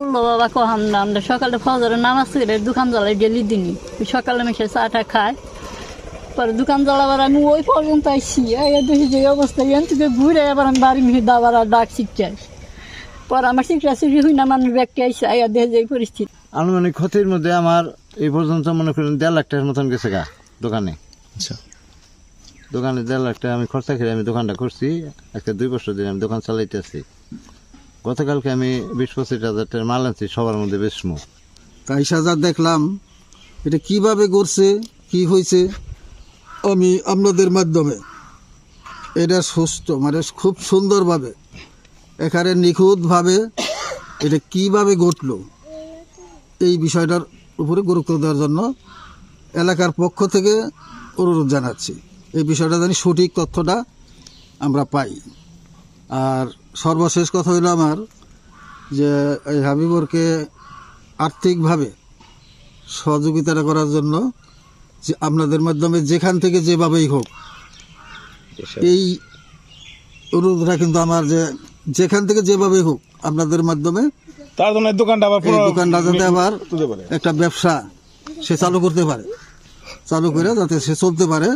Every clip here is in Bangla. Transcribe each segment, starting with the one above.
বাবা কহাম না আমরা সকালে ফজরে নামাজ করে দোকান জ্বালাই ডেলি দিনই সকালে মিশে চাটা খায়। পরে দোকান জ্বালাবার আমি ওই পর্যন্ত এই দেখি যে অবস্থা এখান থেকে ঘুরে আবার আমি বাড়ি মিশে দাবার আর ডাক শিখছে পরে আমার শিখরা শিখি হই না মানুষ ব্যাগকে আইসি আইয়া দেখে যে পরিস্থিতি। আনুমানিক ক্ষতির মধ্যে আমার এই পর্যন্ত মনে করেন দেড় লাখ টাকার মতন গেছে গা দোকানে। আচ্ছা। দোকানে দেড় লাখ টাকা আমি খরচা করে আমি দোকানটা করছি। আজকে দুই বছর ধরে আমি দোকান চালাইতেছি। গতকালকে আমি বিশ পঁচিশ হাজার টাকার মাল আনছি, সবার মধ্যে বেশ মুখ বাইশ হাজার দেখলাম, এটা কীভাবে করছে কি হয়েছে, আমি আপনাদের মাধ্যমে। এটা সুস্থ মানে খুব সুন্দরভাবে এখানে নিখুঁতভাবে এটা কীভাবে ঘটলো, এই বিষয়টার উপরে গুরুত্ব দেওয়ার জন্য এলাকার পক্ষ থেকে অনুরোধ জানাচ্ছি। এই বিষয়টা জানি সঠিক তথ্যটা আমরা পাই। আর সর্বশেষ কথা হইল আমার যে এই হাবিবরকে আর্থিকভাবে সহযোগিতাটা করার জন্য যে আপনাদের মাধ্যমে যেখান থেকে যেভাবেই হোক এই অনুরোধটা কিন্তু আমার যে যেখান থেকে যেভাবেই হোক আপনাদের মাধ্যমে তার জন্য দোকানটা আবার দোকানটা যাতে আবার একটা ব্যবসা সে চালু করতে পারে চালু করে যাতে সে চলতে পারে।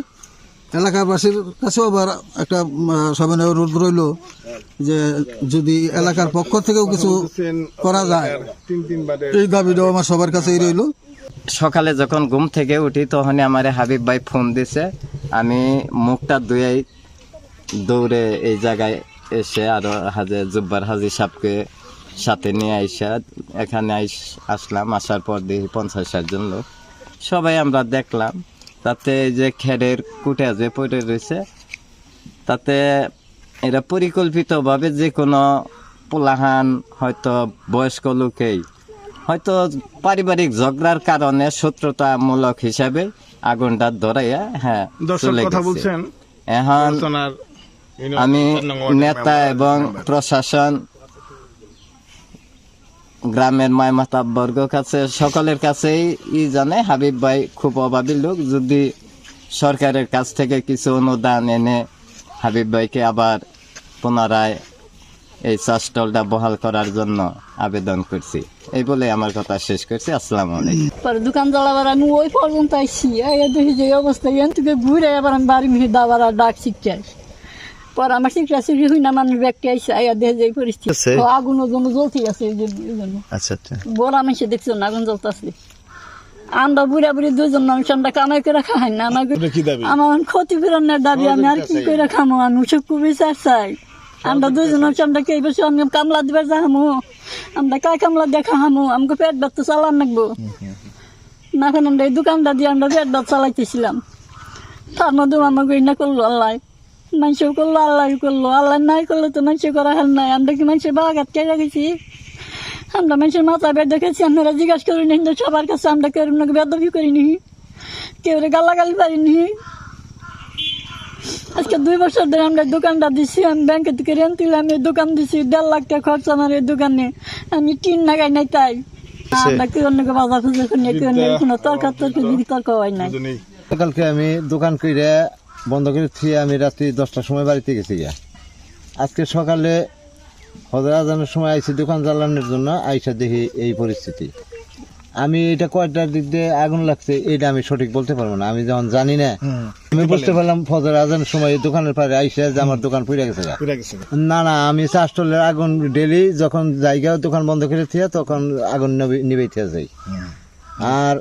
এলাকাবাসীর কাছেও আবার একটা সবিনয় অনুরোধ রইল যে যদি এলাকার পক্ষ থেকেও কিছু করা যায়, এই দাবিটাও আমার সবার কাছেই রইল। সকালে যখন ঘুম থেকে উঠি তখন আমার হাবিব ভাই ফোন দিছে। আমি মুখটা ধুয়েই দৌড়ে এই জায়গায় এসে আরও হাজে জুব্বার হাজি সাহেবকে সাথে নিয়ে আইসা, এখানে আসলাম। আসার পর দেখি পঞ্চাশ ষাট জন লোক। সবাই আমরা দেখলাম। তাতে এই যে খেরের কুটে যে পড়ে রয়েছে তাতে এরা পরিকল্পিতভাবে যে কোনো পোলাহান হয়তো বয়স্ক লোকেই হয়তো পারিবারিক ঝগড়ার কারণে শত্রুতামূলক হিসাবে আগুনটা ধরাইয়া হ্যাঁ দর্শক চলে কথা গেছে। বলছেন এখন আমি নেতা এবং প্রশাসন গ্রামের মায় মাতাবর্গ কাছে, সকলের কাছেই ই জানে, হাবিব ভাই খুব অভাবী লোক। যদি সরকারের কাছ থেকে কিছু অনুদান এনে হাবিব ভাইকে আবার পুনরায় এই চাষটলটা বহাল করার জন্য আবেদন করছি। এই বলে আমার কথা শেষ করছি। আসসালামু আলাইকুম। দোকান জ্বালাবার আমি ওই পর্যন্ত আইয়া দেখি যে অবস্থা এখান থেকে ঘুরে আবার আমি বাড়ি মিশে দাবার ডাক শিখছে হই না মানুষ আইসি দেখে যে পরিস্থিতি। ও আগুন ওজন জ্বলতে আছে এই জন্য- এই আচ্ছা আচ্ছা। বড় মানুষে দেখছ না আগুন জ্বলতেছে আমরা বুড়া বুড়ি দুজন মানুষ আমরা কামাই করে খাই না আমার এটা কি দাবি? আমার ক্ষতিপূরণের দাবি আমি আর কি করে খামো? আমি ওসব খুবই চার চাই। আমরা দুজন মানুষ আমরা কে বসে আমি কামলা দিবার যাহামো? আমরা কাই কামলা দেখা হামো আমাকে পেট চালান লাগবো। না এখন আমরা এই দোকানটা দিয়ে আমরা পেট ব্যস্ত চালাইতেছিলাম। তার মধ্যে আমাকে না করল আল্লাহ। মানুষও করল আল্লাহ করল আল্লাহ নাই করল তো মানুষ করা হাল নাই। আমরা কি মানুষের বাগাত কে রেখেছি? আমরা মানুষের মাথা বেদ দেখেছি আপনারা জিজ্ঞাসা করিনি সবার কাছে আমরা কেউ বেদবি করিনি? কেউ গালাগালি পারিনি? আজকে দুই বছর ধরে আমরা দোকানটা দিছি আমি ব্যাংকে থেকে ঋণ তুলে দোকান দিছি দেড় লাখ টাকা খরচ আমার এই দোকানে। আমি টিন লাগাই নাই তাই। আমরা কেউ বাজার খুঁজে কোনো তর্ক তর্ক তর্ক হয় নাই। গতকালকে আমি দোকান করে বন্ধ করে থিয়ে আমি রাত্রি দশটার সময় বাড়িতে গেছি গিয়া। আজকে সকালে হজর আজানের সময় আইসি দোকান জ্বালানোর জন্য আইসা দেখি এই পরিস্থিতি। আমি এটা কয়টার দিক দিয়ে আগুন লাগছে এটা আমি সঠিক বলতে পারব না। আমি যখন জানি না আমি বুঝতে পারলাম। ফজর আজানের সময় দোকানের পারে আইসা যে আমার দোকান পুড়ে গেছে গেছে না না আমি চাষটলের আগুন ডেলি যখন জায়গা দোকান বন্ধ করে থিয়া তখন আগুন নিবে থিয়া যাই। আর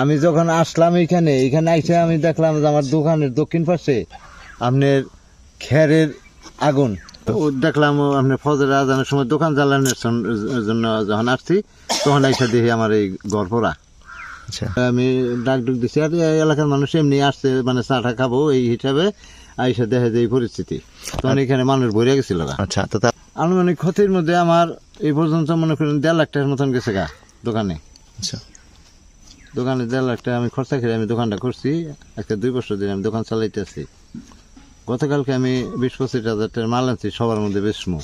আমি যখন আসলাম এইখানে এখানে আইসে আমি দেখলাম যে আমার দোকানের দক্ষিণ পাশে আপনার খেরের আগুন। ও দেখলাম ও আপনার ফজর আজানের সময় দোকান জ্বালানোর জন্য যখন আসছি তখন আইসা দেখি আমার এই গড়পড়া আচ্ছা। আমি ডাক ডুক দিছি আর এই এলাকার মানুষ এমনি আসছে মানে চাটা খাব এই হিসাবে। আইসা দেখে যে এই পরিস্থিতি। তখন এখানে মানুষ ভরে গেছিল আচ্ছা তো আনুমানিক ক্ষতির মধ্যে আমার এই পর্যন্ত মনে করেন দেড় লাখ টাকার মতন গেছে গা দোকানে। আচ্ছা। দোকানে দেড় লাখ টাকা আমি খরচা করে আমি দোকানটা করছি। আজকে দুই বছর ধরে আমি দোকান চালাইতেছি গতকালকে আমি বিশ পঁচিশ হাজার টাকার মাল আনছি সবার মধ্যে বেশমু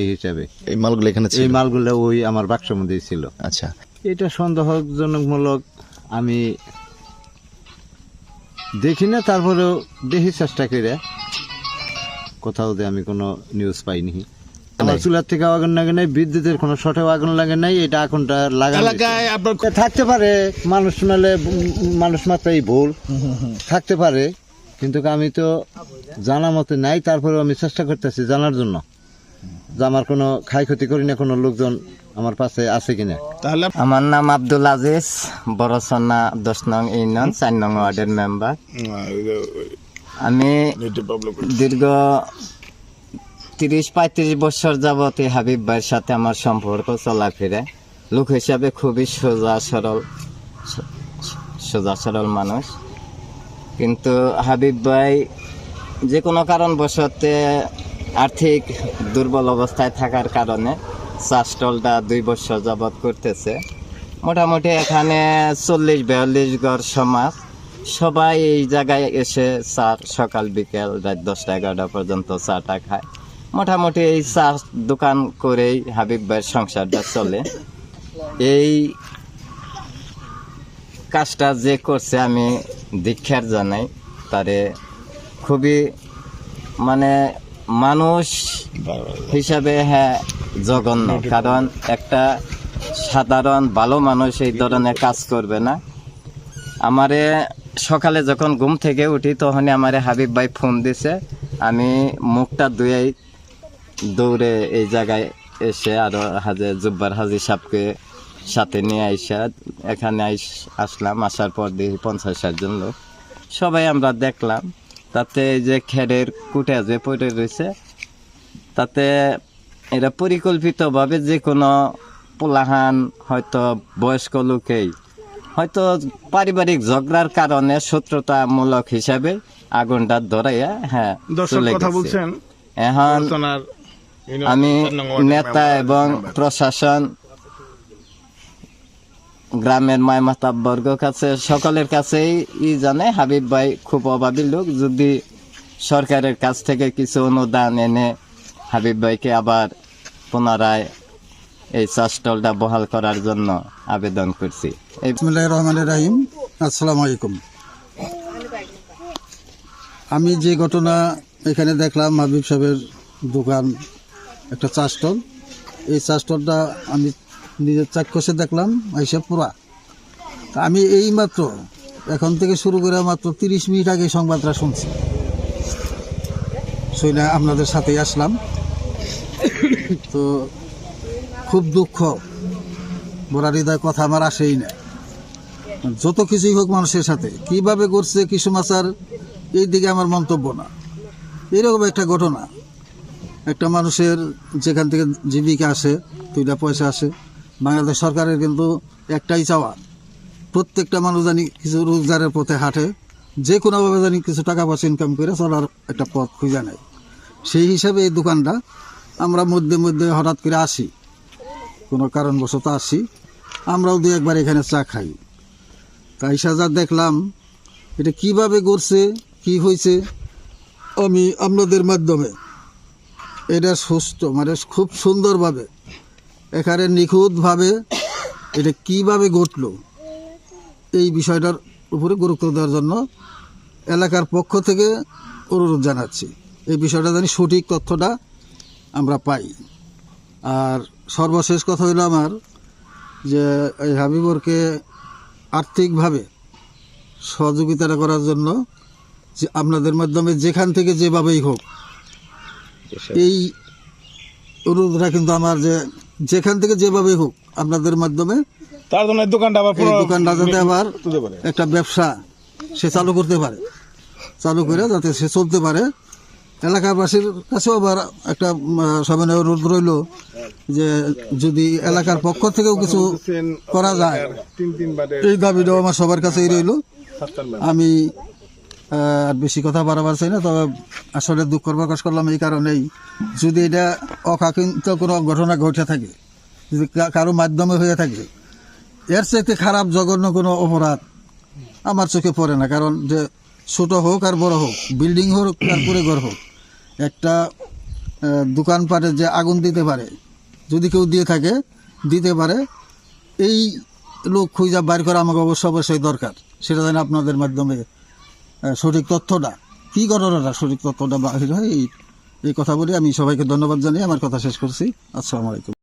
এই হিসাবে। এই মালগুলো এখানে এই মালগুলো ওই আমার বাক্সের মধ্যেই ছিল। আচ্ছা। এটা সন্দেহজনকমূলক আমি দেখি না তারপরেও দেখি চেষ্টা করে। কোথাও আমি কোনো নিউজ পাইনি। আমার চুলার থেকে আগুন লাগে নাই বিদ্যুতের কোনো শর্টেও আগুন লাগে নাই এটা আগুনটা লাগানো এলাকায় আপনার থাকতে পারে মানুষ নাহলে মানুষ মাত্রাই ভুল। থাকতে পারে কিন্তু আমি তো জানা মতে নাই তারপরেও আমি চেষ্টা করতেছি জানার জন্য। যে আমার কোনো ক্ষয়ক্ষতি করি না কোনো লোকজন আমার পাশে আছে কিনা। তাহলে আমার নাম আব্দুল আজিজ বড়সন্না দশ নং ইউনিয়ন চার নং ওয়ার্ডের মেম্বার। আমি দীর্ঘ তিরিশ পঁয়ত্রিশ বছর যাবত এই হাবিব ভাইয়ের সাথে আমার সম্পর্ক চলাফেরে। লোক হিসাবে খুবই সোজা, সরল সোজা, সরল মানুষ। কিন্তু হাবিব ভাই যে কোনো কারণবশতে আর্থিক দুর্বল অবস্থায় থাকার কারণে চা স্টলটা দুই বছর যাবৎ করতেছে। মোটামুটি এখানে চল্লিশ বিয়াল্লিশ ঘর সমাজ। সবাই এই জায়গায় এসে চা, সকাল, বিকেল, রাত দশটা, এগারোটা পর্যন্ত চাটা খায়। মোটামুটি এই চা দোকান করেই হাবিব ভাইয়ের সংসারটা চলে। এই কাজটা যে করছে আমি দীক্ষার জানাই, তারে খুবই মানে মানুষ হিসাবে হ্যাঁ জঘন্য, কারণ একটা সাধারণ ভালো মানুষ এই ধরনের কাজ করবে না। আমারে সকালে যখন ঘুম থেকে উঠি, তখনই আমারে হাবিব ভাই ফোন দিছে। আমি মুখটা ধুয়েই দৌড়ে এই জায়গায় এসে আরও হাজে জুব্বার হাজি সাহেবকে সাথে নিয়ে আইসা এখানে আইস- আসলাম আসার পর দেখি পঞ্চাশ ষাট জন লোক। সবাই আমরা দেখলাম তাতে এই যে খেরের কুটে যে পড়ে রয়েছে তাতে এটা পরিকল্পিতভাবে যে কোনো পোলাহান হয়তো বয়স্ক লোকেই হয়তো পারিবারিক ঝগড়ার কারণে শত্রুতামূলক হিসাবে আগুনটা ধরাইয়া হ্যাঁ দর্শক কথা বলছেন এখন আমি নেতা এবং প্রশাসন গ্রামের মাতা বর্গ কাছে সকলের কাছেই ই জানে হাবিব ভাই খুব অভাবী লোক যদি সরকারের কাছ থেকে কিছু অনুদান এনে হাবিব ভাইকে আবার পুনরায় এই চাষটলটা বহাল করার জন্য আবেদন করছি। রহমান রাহিম। আসসালামু আলাইকুম। আমি যে ঘটনা এখানে দেখলাম হাবিব সাহেবের দোকান একটা চা স্টল। এই চা স্টলটা আমি নিজের চাক্ষুষে দেখলাম এইসব পুরা। আমি এই মাত্র এখন থেকে শুরু করে মাত্র তিরিশ মিনিট আগে সংবাদটা শুনছি। শুনে আপনাদের সাথেই আসলাম। তো খুব দুঃখ বড় হৃদয় কথা আমার আসেই না। যত কিছুই হোক মানুষের সাথে, কীভাবে করছে, কি সমাচার এই দিকে আমার মন্তব্য না। এরকম একটা ঘটনা। একটা মানুষের যেখান থেকে জীবিকা আসে, দুইটা পয়সা আসে। বাংলাদেশ সরকারের কিন্তু একটাই চাওয়া, প্রত্যেকটা মানুষ জানি কিছু রোজগারের পথে হাঁটে যে কোনোভাবে জানি কিছু টাকা পয়সা ইনকাম করে চলার একটা পথ খুঁজে নেয়। সেই হিসাবে এই দোকানটা আমরা মধ্যে মধ্যে হঠাৎ করে আসি। কোনো কারণবশত আসি। আমরাও দু একবার এখানে চা খাই। তাই সাজা দেখলাম, এটা কীভাবে করছে কি হয়েছে, আমি আপনাদের মাধ্যমে এটা সুস্থ মানে খুব সুন্দরভাবে। এখানে নিখুঁতভাবে এটা কীভাবে ঘটলো, এই বিষয়টার উপরে গুরুত্ব দেওয়ার জন্য এলাকার পক্ষ থেকে অনুরোধ জানাচ্ছি। এই বিষয়টা জানি সঠিক তথ্যটা আমরা পাই। আর সর্বশেষ কথা হলো আমার যে এই হাবিবরকে আর্থিকভাবে সহযোগিতা করার জন্য যে আপনাদের মাধ্যমে যেখান থেকে যেভাবেই হোক এই অনুরোধটা কিন্তু আমার যে যেখান থেকে যেভাবে হোক আপনাদের মাধ্যমে তার জন্য দোকানটা আবার এই দোকানটা যাতে আবার একটা ব্যবসা সে চালু করতে পারে। চালু করে যাতে সে চলতে পারে। এলাকাবাসীর কাছেও আবার একটা সবাই অনুরোধ রইল যে যদি এলাকার পক্ষ থেকেও কিছু করা যায় এই দাবিটাও আমার সবার কাছেই রইল। আমি আর বেশি কথা বাড়াবার চাই না, তবে আসলে দুঃখ প্রকাশ করলাম এই কারণেই। যদি এটা অকাকিন্ত কোনো ঘটনা ঘটে থাকে, যদি কারও মাধ্যমে হয়ে থাকে, এর চাইতে খারাপ জঘন্য কোনো অপরাধ আমার চোখে পড়ে না। কারণ যে ছোট হোক আর বড় হোক, বিল্ডিং হোক আর করে ঘর হোক, একটা দোকানপাটে যে আগুন দিতে পারে, যদি কেউ দিয়ে থাকে, দিতে পারে, এই লোক খুঁজা বাইর করা আমাকে অবশ্য অবশ্যই দরকার। সেটা যেন আপনাদের মাধ্যমে সঠিক তথ্যটা। কী ঘটনাটা সঠিক তথ্যটা বাহির হয়, এই এই কথা বলে আমি সবাইকে ধন্যবাদ জানিয়ে আমার কথা শেষ করছি। আসসালামু আলাইকুম।